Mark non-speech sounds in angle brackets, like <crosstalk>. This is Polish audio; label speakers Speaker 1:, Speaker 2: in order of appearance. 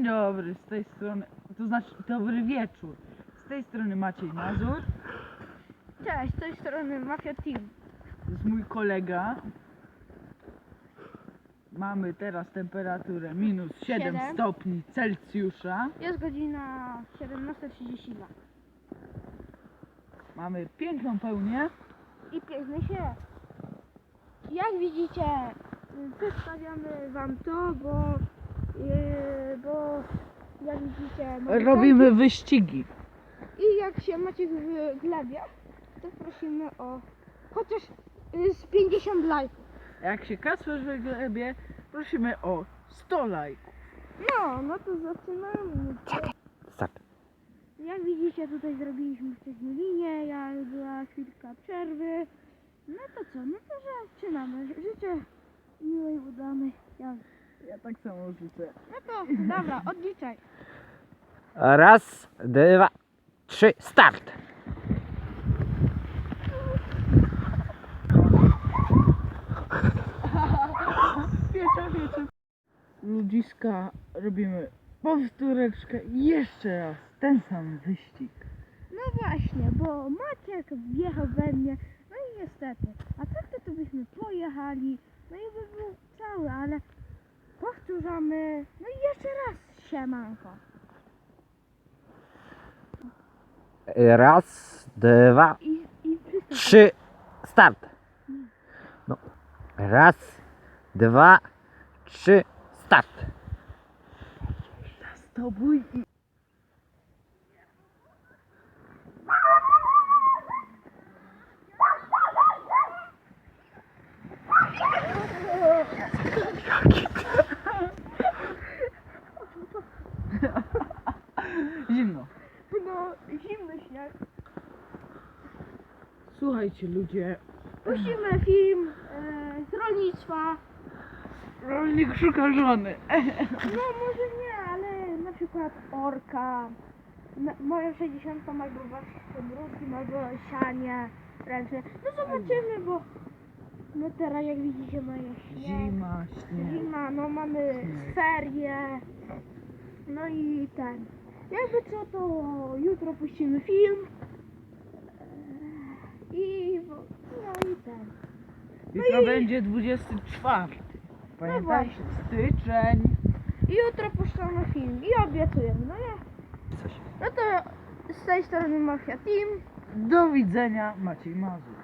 Speaker 1: Dzień dobry, z tej strony, to znaczy dobry wieczór. Z tej strony Maciej Mazur,
Speaker 2: Cześć, z tej strony Mafia Team.
Speaker 1: to jest mój kolega. Mamy teraz temperaturę minus 7
Speaker 2: Siedem.
Speaker 1: stopni Celsjusza.
Speaker 2: Jest godzina 17.32
Speaker 1: Mamy piękną pełnię.
Speaker 2: i piękny się. Jak widzicie, y, przedstawiamy wam to, bo, yy, bo jak widzicie, mamy
Speaker 1: Robimy wyścigi.
Speaker 2: i jak się macie w glebie, to prosimy o chociaż y, z 50 lajków.
Speaker 1: Jak się kasujesz w glebie, prosimy o 100 lajków.
Speaker 2: No, no to zaczynamy.
Speaker 3: Start.
Speaker 2: Jak widzicie, tutaj zrobiliśmy wcześniej linię, jak była chwilka przerwy. No to co, no to zaczynamy. Życzę miłej, udanej jazdy.
Speaker 1: Ja tak samo życzę.
Speaker 2: No to dobra, odliczaj.
Speaker 3: Raz, dwa, trzy, start!
Speaker 1: Wiecie, wiecie. Ludziska, robimy powtóreczkę i jeszcze raz ten sam wyścig.
Speaker 2: No właśnie, bo Maciek wjechał we mnie, no i niestety. A tak to, to byśmy pojechali, no i by był cały, ale powtórzamy. No i jeszcze raz siemanko.
Speaker 3: Raz, dwa,
Speaker 2: I, i
Speaker 3: trzy, start! No. Raz, dwa, trzy, start!
Speaker 1: Z tobą i... Zimno.
Speaker 2: No,
Speaker 1: Słuchajcie ludzie,
Speaker 2: Puścimy film e, z rolnictwa.
Speaker 1: rolnik szuka żony. <laughs>
Speaker 2: No może nie, ale na przykład orka. Na, moja 60 albo właśnie mrówki, albo sianie ręczne. No zobaczymy, bo no teraz jak widzicie jest śnieg.
Speaker 1: Zima, śnieg.
Speaker 2: Zima, no mamy ferie. No i ten. Jakby co to jutro puścimy film. I no i ten.
Speaker 1: Jutro
Speaker 2: i-
Speaker 1: będzie 24. Pamiętajcie,
Speaker 2: właśnie.
Speaker 1: styczeń.
Speaker 2: I jutro puszczamy film i obiecujemy, no nie?
Speaker 3: Coś.
Speaker 2: No to z tej strony Mafia Team.
Speaker 1: Do widzenia, Maciej Mazur.